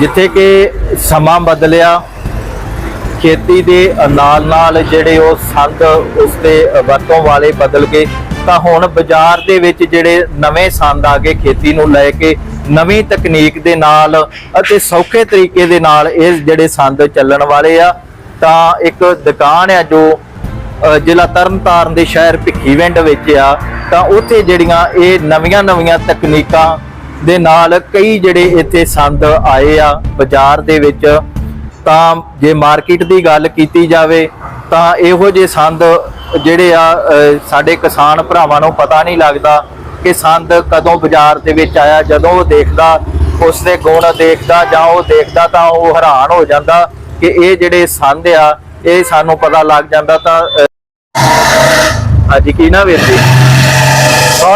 ਜਿੱਥੇ ਕਿ ਸਮਾਂ ਬਦਲਿਆ, ਖੇਤੀ ਦੇ ਨਾਲ ਨਾਲ ਜਿਹੜੇ ਉਹ ਸੰਦ ਉਸ ਦੇ ਵਰਤੋਂ ਵਾਲੇ ਬਦਲ ਗਏ। ਤਾਂ ਹੁਣ ਬਾਜ਼ਾਰ ਦੇ ਵਿੱਚ ਜਿਹੜੇ ਨਵੇਂ ਸੰਦ ਆ ਗਏ, ਖੇਤੀ ਨੂੰ ਲੈ ਕੇ ਨਵੀਂ ਤਕਨੀਕ ਦੇ ਨਾਲ ਅਤੇ ਸੌਖੇ ਤਰੀਕੇ ਦੇ ਨਾਲ ਇਹ ਜਿਹੜੇ ਸੰਦ ਚੱਲਣ ਵਾਲੇ ਆ, ਤਾਂ ਇੱਕ ਦੁਕਾਨ ਆ ਜੋ ਜ਼ਿਲ੍ਹਾ ਤਰਨਤਾਰਨ ਦੇ ਸ਼ਹਿਰ ਭਿੱਖੀਵਿੰਡ ਵਿੱਚ ਆ। ਤਾਂ ਉੱਥੇ ਜਿਹੜੀਆਂ ਇਹ ਨਵੀਆਂ-ਨਵੀਆਂ ਤਕਨੀਕਾਂ ਦੇ ਨਾਲ ਕਈ ਜਿਹੜੇ ਇੱਥੇ ਸੰਦ ਆਏ ਆ ਬਾਜ਼ਾਰ ਦੇ ਵਿੱਚ ਤਾਂ ਜੇ ਮਾਰਕੀਟ ਦੀ ਗੱਲ ਕੀਤੀ ਜਾਵੇ ਤਾਂ ਇਹੋ ਜਿਹੇ ਸੰਦ ਜਿਹੜੇ ਆ ਸਾਡੇ ਕਿਸਾਨ ਭਰਾਵਾਂ ਨੂੰ ਪਤਾ ਨਹੀਂ ਲੱਗਦਾ ਕਿ ਸੰਦ ਕਦੋਂ ਬਾਜ਼ਾਰ ਦੇ ਵਿੱਚ ਆਇਆ ਜਦੋਂ ਉਹ ਦੇਖਦਾ ਉਸ ਦੇ ਗੁਣ ਦੇਖਦਾ ਜਾਂ ਉਹ ਦੇਖਦਾ ਤਾਂ ਉਹ ਹੈਰਾਨ ਹੋ ਜਾਂਦਾ ਕਿ ਇਹ ਜਿਹੜੇ ਸੰਦ ਆ ਇਹ ਸਾਨੂੰ ਪਤਾ ਲੱਗ ਜਾਂਦਾ ਤਾਂ ਅ, ਹਾਂਜੀ ਕੀ ਨਾ ਵੀਰ ਜੀ?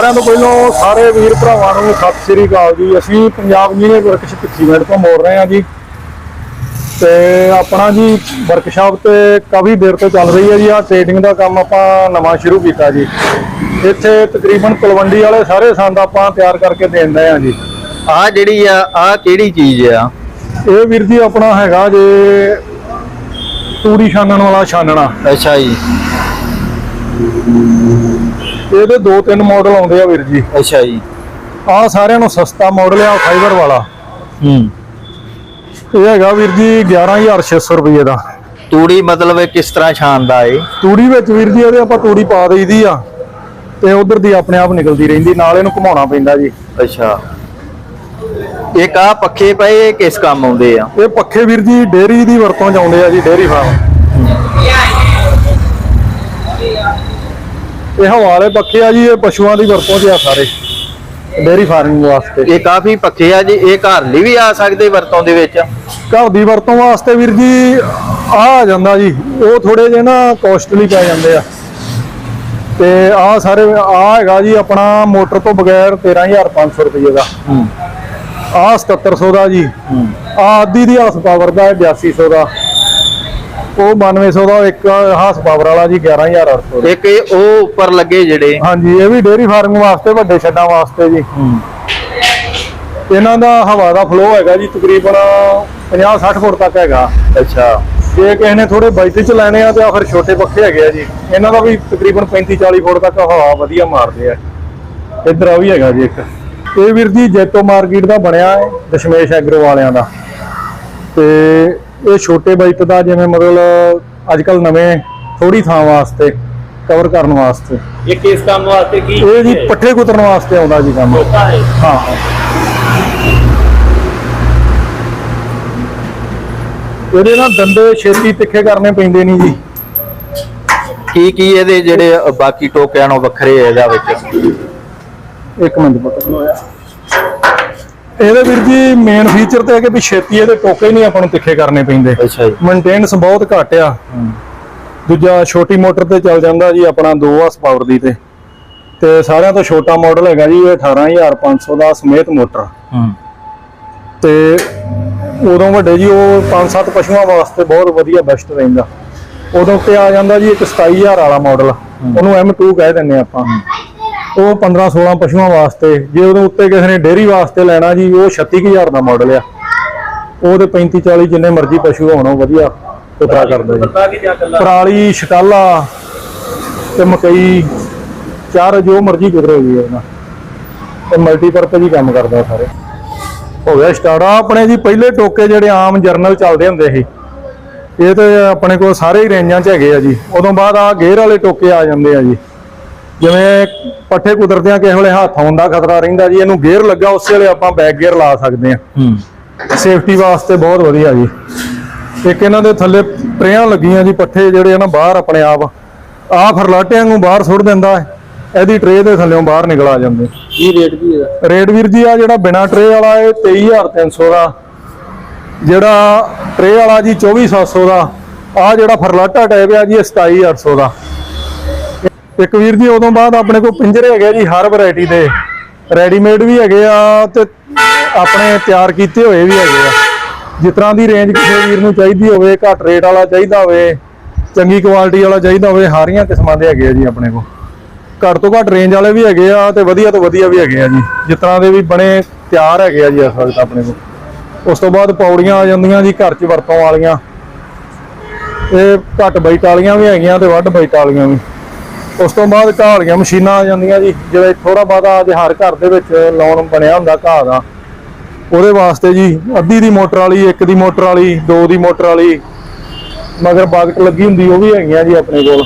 ਸਾਰਿਆਂ ਤੋਂ ਪਹਿਲਾਂ ਸਾਰੇ ਵੀਰ ਭਰਾਵਾਂ ਨੂੰ ਸਤਿ ਸ੍ਰੀ ਅਕਾਲ ਜੀ। ਅਸੀਂ ਪੰਜਾਬ ਇੰਜੀਨੀਅਰ ਵਰਕਸ਼ ਭਿੱਖੀਵਿੰਡ ਤੋਂ ਬੋਲ ਰਹੇ ਹਾਂ ਜੀ। ਤੇ ਆਪਣਾ ਜੀ ਵਰਕਸ਼ਾਪ ਤੇ ਕਾਫੀ ਦੇਰ ਤੋਂ ਚੱਲ ਰਹੀ ਹੈ ਜੀ। ਆ ਟ੍ਰੇਡਿੰਗ ਦਾ ਕੰਮ ਆਪਾਂ ਨਵਾਂ ਸ਼ੁਰੂ ਕੀਤਾ ਜੀ। ਇੱਥੇ ਤਕਰੀਬਨ ਤਲਵੰਡੀ ਵਾਲੇ ਸਾਰੇ ਸੰਦ ਆਪਾਂ ਤਿਆਰ ਕਰਕੇ ਰਹੇ ਹਾਂ ਜੀ। ਆ ਜਿਹੜੀ ਆ ਆ ਕਿਹੜੀ ਚੀਜ਼ ਆ? ਇਹ ਵੀਰ ਜੀ ਆਪਣਾ ਹੈਗਾ ਜੇ ਤੂੜੀ ਛਾਨਣ ਵਾਲਾ ਛਾਨਣਾ। ਅੱਛਾ ਜੀ। ਇਹਦੇ ਦੋ ਤਿੰਨ ਮਾਡਲ ਆਉਂਦੇ ਆ ਵੀਰ ਜੀ। ਅੱਛਾ ਜੀ। ਆ ਸਾਰਿਆਂ ਨੂੰ ਸਸਤਾ ਮਾਡਲ ਆ ਫਾਈਬਰ ਵਾਲਾ। ਹੂੰ। ਇਹ ਹੈਗਾ ਵੀਰ ਜੀ 11600 ਰੁਪਏ ਦਾ। ਤੂੜੀ ਮਤਲਬ ਇਹ ਕਿਸ ਤਰ੍ਹਾਂ ਛਾਣਦਾ ਏ ਤੂੜੀ ਵਿੱਚ ਵੀਰ ਜੀ ਇਹਦੇ ਆਪਾਂ ਤੂੜੀ ਪਾ ਦੇਈਦੀ ਆ ਤੇ ਉਧਰ ਦੀ ਆਪਣੇ ਆਪ ਨਿਕਲਦੀ ਰਹਿੰਦੀ ਨਾਲ ਇਹਨੂੰ ਘੁਮਾਉਣਾ ਪੈਂਦਾ ਜੀ। ਅੱਛਾ। ਇੱਕ ਆ ਪੱਖੇ ਪਏ ਇਹ ਕਿਸ ਕੰਮ ਆਉਂਦੇ ਆ? ਇਹ ਪੱਖੇ ਵੀਰ ਜੀ ਡੇਅਰੀ ਦੀ ਵਰਤੋਂ ਚ ਆਉਂਦੇ ਆ ਜੀ ਡੇਅਰੀ ਫਾਰਮ। ਇਹ ਹਵਾ ਵਾਲੇ ਪੱਖੇ ਆ ਜੀ ਇਹ ਪਸ਼ੂਆਂ ਦੀ ਵਰਤੋਂ 'ਚ ਆ ਸਾਰੇ। ਡੇਅਰੀ ਫਾਰਮਿੰਗ ਵਾਸਤੇ। ਇਹ ਕਾਫੀ ਪੱਖੇ ਆ ਜੀ ਇਹ ਘਰ ਲਈ ਵੀ ਆ ਸਕਦੇ ਵਰਤੋਂ ਦੇ ਵਿੱਚ? ਘਰ ਦੀ ਵਰਤੋਂ ਵਾਸਤੇ ਵੀਰ ਜੀ ਆ ਆ ਜਾਂਦਾ ਜੀ। ਉਹ ਥੋੜੇ ਜਿਹੇ ਨਾ ਕੋਸਟਲੀ ਪੈ ਜਾਂਦੇ ਆ। ਤੇ ਆ ਸਾਰੇ ਆ ਹੈਗਾ ਜੀ ਆਪਣਾ ਮੋਟਰ ਤੋਂ ਬਗੈਰ 13500 ਰੁਪਏ ਦਾ। ਆ 7700 ਦਾ ਜੀ। ਆ ਆਦੀ ਦੀ ਹਾਰਸ ਪਾਵਰ ਦਾ 8200 ਦਾ। ਉਹ 9200 ਦਾ ਇੱਕ ਹਾਰਸ ਪਾਵਰ ਵਾਲਾ ਜੀ 11800 ਦਾ। ਇੱਕ ਇਹ ਉਹ ਉੱਪਰ ਲੱਗੇ ਜਿਹੜੇ? ਹਾਂਜੀ ਇਹ ਵੀ ਡੇਅਰੀ ਫਾਰਮਿੰਗ ਵਾਸਤੇ ਵੱਡੇ ਛੱਡਾਂ ਵਾਸਤੇ ਜੀ। ਇਹਨਾਂ ਦਾ ਹਵਾ ਦਾ ਫਲੋ ਹੈਗਾ ਜੀ ਤਕਰੀਬਨ 50-60 ਫੁੱਟ ਤੱਕ ਹੈਗਾ। ਅੱਛਾ। ਜੇ ਕਿਸੇ ਨੇ ਥੋੜੇ ਬਜਟ ਚ ਲੈਣੇ ਆ ਤੇ ਆ ਫਿਰ ਛੋਟੇ ਪੱਖੇ ਹੈਗੇ ਆ ਜੀ। ਇਹਨਾਂ ਦਾ ਵੀ ਤਕਰੀਬਨ 35-40 ਫੁੱਟ ਤੱਕ ਹਵਾ ਵਧੀਆ ਮਾਰਦੇ ਆ। ਇੱਧਰ ਆ ਵੀ ਹੈਗਾ ਜੀ ਇੱਕ। ਇਹ ਵੀਰ ਜੀ ਜੈਤੋ ਮਾਰਕੀਟ ਦਾ ਬਣਿਆ ਹੈ ਦਸ਼ਮੇਸ਼ ਐਗਰੋ ਵਾਲਿਆਂ ਦਾ। ਤੇ ਇਹ ਛੋਟੇ ਬਜਟ ਦਾ ਜਿਵੇਂ ਮਤਲਬ ਅੱਜ ਕੱਲ ਨਵੇਂ ਥੋੜੀ ਥਾਂ ਵਾਸਤੇ ਕਵਰ ਕਰਨ ਵਾਸਤੇ। ਇਹ ਕਿਸ ਕੰਮ ਵਾਸਤੇ ਕੀ ਇਹ ਜੀ ਪੱਠੇ ਕੁਤਰਨ ਵਾਸਤੇ ਆਉਂਦਾ ਜੀ ਕੰਮ। ਹੈ। ਇਹਦੇ ਨਾਲ ਦੰਦੇ ਛੇਤੀ ਤਿੱਖੇ ਕਰਨੇ ਪੈਂਦੇ ਨਹੀਂ ਜੀ। ਕੀ ਕੀ ਇਹਦੇ ਜਿਹੜੇ ਬਾਕੀ ਟੋਕਿਆਂ ਨੂੰ ਵੱਖਰੇ ਇਹਦਾ ਵਿੱਚ? ਇੱਕ ਮਿੰਟ ਪਤਾ। ਹੋਇਆ ਇਹਦੇ ਵੀਰ ਜੀ ਮੇਨ ਫੀਚਰ ਤੇ ਹੈ ਕਿ ਵੀ ਛੇਤੀ ਇਹਦੇ ਟੋਕੇ ਨਹੀਂ ਆਪਾਂ ਨੂੰ ਤਿੱਖੇ ਕਰਨੇ ਪੈਂਦੇ। ਅੱਛਾ ਜੀ। ਮੇਨਟੇਨੈਂਸ ਬਹੁਤ ਘੱਟ ਆ। ਦੂਜਾ ਛੋਟੀ ਮੋਟਰ ਤੇ ਚੱਲ ਜਾਂਦਾ ਜੀ ਆਪਣਾ 2 ਹਾਰਸ ਪਾਵਰ ਦੀ ਤੇ। ਤੇ ਸਾਰਿਆਂ ਤੋਂ ਛੋਟਾ ਮਾਡਲ ਹੈਗਾ ਜੀ ਇਹ 18500 ਦਾ ਸਮੇਤ ਮੋਟਰ। ਹੂੰ। ਤੇ ਉਦੋਂ ਵੱਡੇ ਜੀ ਉਹ 5-7 ਪਸ਼ੂਆਂ ਵਾਸਤੇ ਬਹੁਤ ਵਧੀਆ ਬੈਸਟ ਰਹਿੰਦਾ। ਉਦੋਂ ਤੇ ਆ ਜਾਂਦਾ ਜੀ ਇੱਕ 27000 ਵਾਲਾ ਮਾਡਲ ਉਹਨੂੰ M2 ਕਹਿ ਦਿੰਨੇ ਆਪਾਂ। ਉਹ 15-16 ਪਸ਼ੂਆਂ ਵਾਸਤੇ ਜੇ ਉਹਦੇ ਉੱਤੇ ਕਿਸੇ ਨੇ ਡੇਅਰੀ ਵਾਸਤੇ ਲੈਣਾ ਜੀ ਉਹ 36000 ਦਾ ਮਾਡਲ ਆ। ਉਹ ਤੇ 35-40 ਜਿੰਨੇ ਮਰਜ਼ੀ ਪਸ਼ੂ ਹੋਣ ਉਹ ਵਧੀਆ ਪੁੱਤਰਾ ਕਰਦਾ ਜੀ। ਪਰਾਲੀ ਛਟਾਲਾ ਤੇ ਮਕਈ ਚਾਰ ਜੋ ਮਰਜ਼ੀ ਕੁਦਰੇ ਜੀ ਇਹਨਾਂ ਤੇ ਮਲਟੀਪਰਪਸ ਹੀ ਕੰਮ ਕਰਦਾ ਸਾਰੇ। ਹੋ ਗਿਆ ਸਟਾਰਟ ਆਪਣੇ ਜੀ ਪਹਿਲੇ ਟੋਕੇ ਜਿਹੜੇ ਆਮ ਜਰਨਲ ਚੱਲਦੇ ਹੁੰਦੇ ਸੀ ਇਹ ਤੇ ਆਪਣੇ ਕੋਲ ਸਾਰੇ ਹੀ ਰੇਂਜਾਂ 'ਚ ਹੈਗੇ ਆ ਜੀ। ਉਦੋਂ ਬਾਅਦ ਆ ਗੇਅਰ ਵਾਲੇ ਟੋਕੇ ਆ ਜਾਂਦੇ ਆ ਜੀ। ਜਿਵੇਂ ਪੱਠੇ ਕੁਦਰਦਿਆਂ ਕਿਸੇ ਵੇਲੇ ਹੱਥ ਆਉਣ ਦਾ ਖਤਰਾ ਰਹਿੰਦਾ ਜੀ ਇਹਨੂੰ ਗੇਅਰ ਲੱਗਾ ਉਸੇ ਵੇਲੇ ਆਪਾਂ ਬੈਕ ਗੇਅਰ ਲਾ ਸਕਦੇ ਆ ਹੂੰ। ਸੇਫਟੀ ਵਾਸਤੇ ਬਹੁਤ ਵਧੀਆ ਜੀ। ਇੱਕ ਇਹਨਾਂ ਦੇ ਥੱਲੇ ਟਰੇਆਂ ਲੱਗੀਆਂ ਜੀ ਪੱਠੇ ਜਿਹੜੇ ਆ ਨਾ ਬਾਹਰ ਆਪਣੇ ਆਪ। ਆ ਫਰਲਾਟਿਆਂ ਨੂੰ ਬਾਹਰ ਸੁੱਟ ਦਿੰਦਾ ਹੈ। ਇਹਦੀ ਟਰੇ ਦੇ ਥੱਲੇੋਂ ਬਾਹਰ ਨਿਕਲ ਆ ਜਾਂਦੇ। ਕੀ ਰੇਟ ਕੀ ਇਹਦਾ ਰੇਟ ਵੀਰ ਜੀ ਆ ਜਿਹੜਾ ਬਿਨਾ ਟਰੇ ਵਾਲਾ ਇਹ 23300 ਦਾ। ਜਿਹੜਾ ਟਰੇ ਵਾਲਾ ਜੀ 24700 ਦਾ। ਆ ਜਿਹੜਾ ਫਰਲਾਟਾ ਟਾਈਪ ਆ ਜੀ ਇਹ 27800 ਦਾ। ਇੱਕ ਵੀਰ ਜੀ, ਉਦੋਂ ਬਾਅਦ ਆਪਣੇ ਕੋਲ ਪਿੰਜਰੇ ਹੈਗੇ ਜੀ, ਹਰ ਵੈਰਾਈਟੀ ਦੇ। ਰੈਡੀਮੇਡ ਵੀ ਹੈਗੇ ਆ ਤੇ ਆਪਣੇ ਤਿਆਰ ਕੀਤੇ ਹੋਏ ਵੀ ਹੈਗੇ ਆ। ਜਿਸ ਤਰ੍ਹਾਂ ਦੀ ਰੇਂਜ ਕਿਸੇ ਵੀਰ ਨੂੰ ਚਾਹੀਦੀ ਹੋਵੇ, ਘੱਟ ਰੇਟ ਵਾਲਾ ਚਾਹੀਦਾ ਹੋਵੇ, ਚੰਗੀ ਕੁਆਲਿਟੀ ਵਾਲਾ ਚਾਹੀਦਾ ਹੋਵੇ, ਸਾਰੀਆਂ ਕਿਸਮਾਂ ਦੇ ਹੈਗੇ ਆ ਜੀ ਆਪਣੇ ਕੋਲ। ਘੱਟ ਤੋਂ ਘੱਟ ਰੇਂਜ ਵਾਲੇ ਵੀ ਹੈਗੇ ਆ ਤੇ ਵਧੀਆ ਤੋਂ ਵਧੀਆ ਵੀ ਹੈਗੇ ਆ ਜੀ। ਜਿਸ ਤਰ੍ਹਾਂ ਦੇ ਵੀ ਬਣੇ ਤਿਆਰ ਹੈਗੇ ਆ ਜੀ ਇਸ ਵਕਤ ਆਪਣੇ ਕੋਲ। ਉਸ ਤੋਂ ਬਾਅਦ ਪੌੜੀਆਂ ਆ ਜਾਂਦੀਆਂ ਜੀ, ਘਰ 'ਚ ਵਰਤੋਂ ਵਾਲੀਆਂ। ਇਹ ਘੱਟ ਬਾਈਟ ਵਾਲੀਆਂ ਵੀ ਹੈਗੀਆਂ ਤੇ ਵੱਧ ਬਾਈਟ ਵਾਲੀਆਂ ਵੀ। ਉਸ ਤੋਂ ਬਾਅਦ ਘਾਹ ਦੀਆਂ ਮਸ਼ੀਨਾਂ ਆ ਜਾਂਦੀਆਂ ਜੀ, ਜਿਵੇਂ ਥੋੜਾ ਬਾਦਾ ਅੱਜ ਹਰ ਘਰ ਦੇ ਵਿੱਚ ਲਾਉਣ ਬਣਿਆ ਹੁੰਦਾ ਘਾਹ ਦਾ। ਉਹਦੇ ਵਾਸਤੇ ਜੀ, ਅੱਧੀ ਦੀ ਮੋਟਰ ਵਾਲੀ, ਇੱਕ ਦੀ ਮੋਟਰ ਵਾਲੀ, ਦੋ ਦੀ ਮੋਟਰ ਵਾਲੀ, ਮਗਰ ਬਾਗਟ ਲੱਗੀ ਹੁੰਦੀ, ਉਹ ਵੀ ਹੈਗੀਆਂ ਜੀ ਆਪਣੇ ਕੋਲ।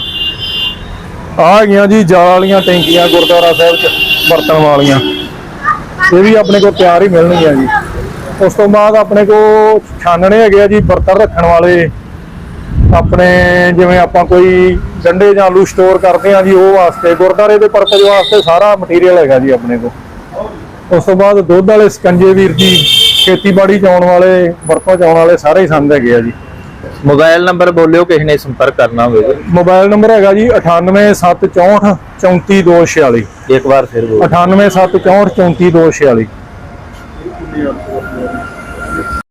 ਆ ਹੈਗੀਆਂ ਜੀ, ਜਾਲ ਵਾਲੀਆਂ ਟੈਂਕੀਆਂ ਗੁਰਦੁਆਰਾ ਸਾਹਿਬ ਚ ਵਰਤਣ ਵਾਲੀਆਂ। ਇਹ ਵੀ ਆਪਣੇ ਕੋਲ ਤਿਆਰ ਹੀ ਮਿਲਣਗੀਆਂ ਜੀ। ਉਸ ਤੋਂ ਬਾਅਦ ਆਪਣੇ ਕੋਲ ਛਾਨਣੇ ਹੈਗੇ ਆ ਜੀ, ਬਰਤਨ ਰੱਖਣ ਵਾਲੇ। ਆਪਣੇ ਜਿਵੇਂ ਆਪਾਂ ਕੋਈ ਡੰਡੇ ਜਾਂ ਆਲੂ ਸਟੋਰ ਕਰਦੇ ਆ ਜੀ ਉਹ ਵਾਸਤੇ ਗੁਰਦਾਰੇ ਦੇ ਪਰਪਸ ਵਾਸਤੇ ਸਾਰਾ ਮਟੀਰੀਅਲ ਹੈਗਾ ਜੀ ਆਪਣੇ ਕੋਲ। ਉਸ ਤੋਂ ਬਾਅਦ ਦੁੱਧ ਵਾਲੇ ਸਕੰਜੇ ਵੀਰ ਜੀ ਖੇਤੀਬਾੜੀ ਚ ਆਉਣ ਵਾਲੇ ਵਰਤੋਂ ਚ ਆਉਣ ਵਾਲੇ ਸਾਰੇ ਹੀ ਸੰਦ ਹੈਗੇ ਆ ਜੀ। ਮੋਬਾਈਲ ਨੰਬਰ ਬੋਲਿਓ ਕਿਸੇ ਨੇ ਸੰਪਰਕ ਕਰਨਾ ਹੋਵੇ। ਮੋਬਾਈਲ ਨੰਬਰ ਹੈਗਾ ਜੀ 98764 34246 ਇੱਕ ਵਾਰ ਫਿਰ ਬੋਲੋ। 98764 34246